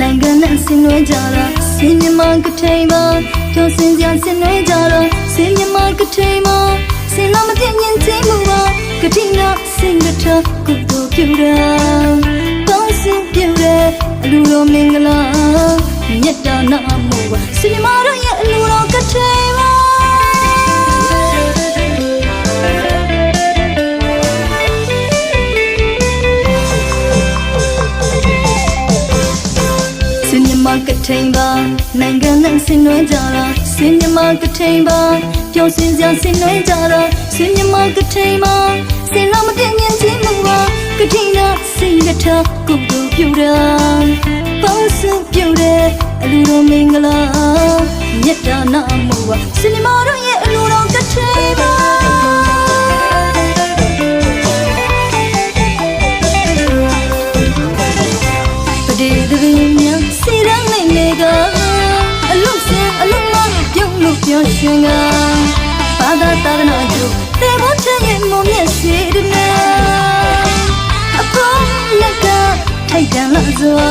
နိုင်ငံနဲ့ဆင်နွှဲကြတာစင်မြမကထိန်ပါကျော်စင်ကြဆင်နွှဲကြတာစင်မြမကထိန်ပါစင်လာမသိမြင်ချင်းမှုပါကတိနာစင်ကထကုသိုလ်ပြုတာပေါင်းစုပြုတဲ့အလူတော်မင်္ဂလာမြတ်တာနာမှုပါစင်မြမ မြမကထိန်ပါနိုင်ငံနဲ့ဆင်နွှဲကြတာစင်မြမကထိန်ပါပျော်စင်စရာဆင်နွှဲကြတာစင်မြမကထိန်ပါစင်လာမပြည့်မြင်ချင်းမှုပါကတိနာစင်ကထကုသိုလ်ပြုတာပေါင်းစုပြုတဲ့အလူတော်မင်္ဂလာမြတ်တာနာမှုပါစင်မြမတို့ရဲ့အလူတော်ကထိန် ပြုံးလို့ပြောရှင်ကဘာသာတာသနာကျိုးတေဘောချင်ရဲ့မုံမျက်စီရနာအပေါ်လက်ကထိုက်တန်လာစွာ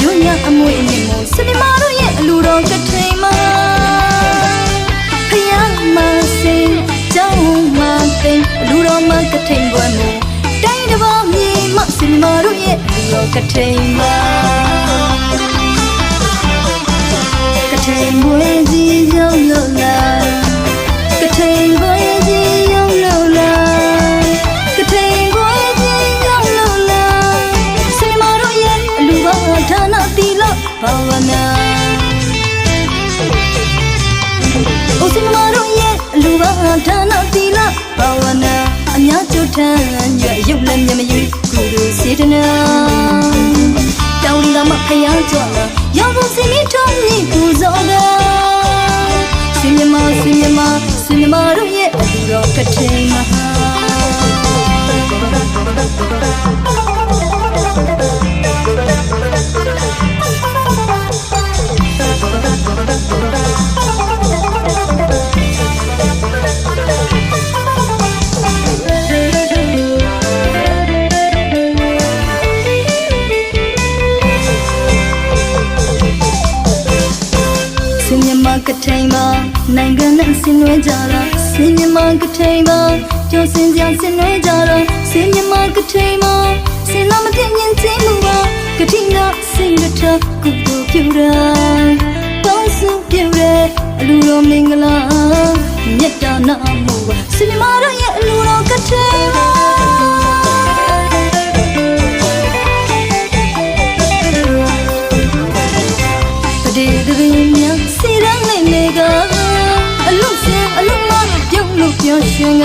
ရွညအမွေအမြင့်မို့စနေမာတို့ရဲ့အလူတော်ကထိန်မှာဖယားမစင်ကျောင်းမသိမ်အလူတော်မကထိန်ပွဲမို့တိုင်းတစ်ပေါင်းမြေမစနေမာတို့ရဲ့အလူတော်ကထိန်မှာကထိန် လူပါဌာနတီလို့ဘာဝနာအများကျိုးထမ်းရွက်ရုပ်လည်းမျက်မရွေးကုသိုလ်စေတနာတောင်းလမဖျားကြွလာရောက်ဖို့စင်မထုံးမြင့်ပူဇော်ကစင်မြမစင်မြမစင်မြမတို့ရဲ့အလူတော်ကထိန်မ န်ပါနိုင်ငံနဲ့ဆင်နွှဲကြတာစင်မြမကထိန်ပါကျော်စင်စရာဆင်နွှဲကြတာစင်မြမကထိန်ပါစင်လာမပြည့်မြင်ချင်းမှုပါကတိနာစင်ရထကုသိုလ်ပြုတာပေါင်းစုပြုတဲ့အလူတော်မင်္ဂလာမြတ်တာနာမှုပါစင်မြမတို့ရဲ့အလူတော်ကထိန်ပါပဒေသဘင်များစီရန်နိုင်လေကအလုစင်အလုမ ပြုံးလို့ပြောရှင်က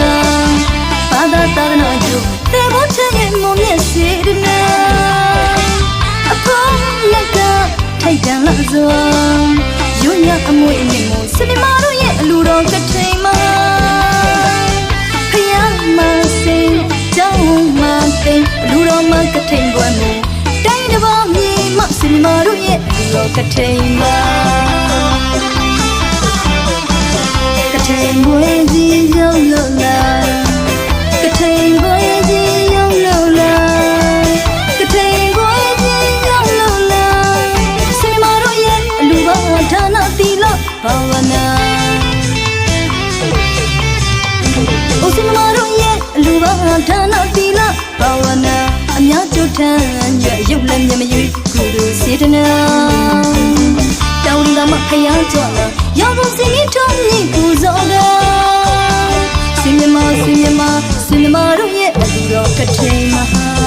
ဘာသာတာသနာကျိုးတေဘောချင်ရဲ့မုံမျက်စီရနာအပေါ်လက်ကထိုက်တန်လာစွာရွညအမွေအမြင့်မို့စနေမာတို့ရဲ့အလူတော်ကထိန်မှာဖယားမစင်ကျောင်းမသိမ်အလူတော်မကထိန်ပွဲမို့တိုင်းတစ်ပေါင်းမြေမစနေမာတို့ရဲ့အလူတော်ကထိန်မှာ ကထိန်ပွဲကြီးရောက်လို့လားကထိန်ပွဲကြီးရောက် တို့ရဲ့အလူပါဌာနတီလို့ဘာဝနာအိုစင်မတို့ရဲ့အလူပါဌာနတီလာဘာဝနာအများကျိုးထမ်းရွက်ရုပ်လည်းမျက်မရွေးကုသိုလ်စေတနာတောင်းလမဖျားကြွလာရောက်ဖို့စင်မထုံးမြင့်ပူဇော်ကစင်မြမစင်မြမစင်မြမတို့ရဲ့အလူတော်ကထိန်မဟာ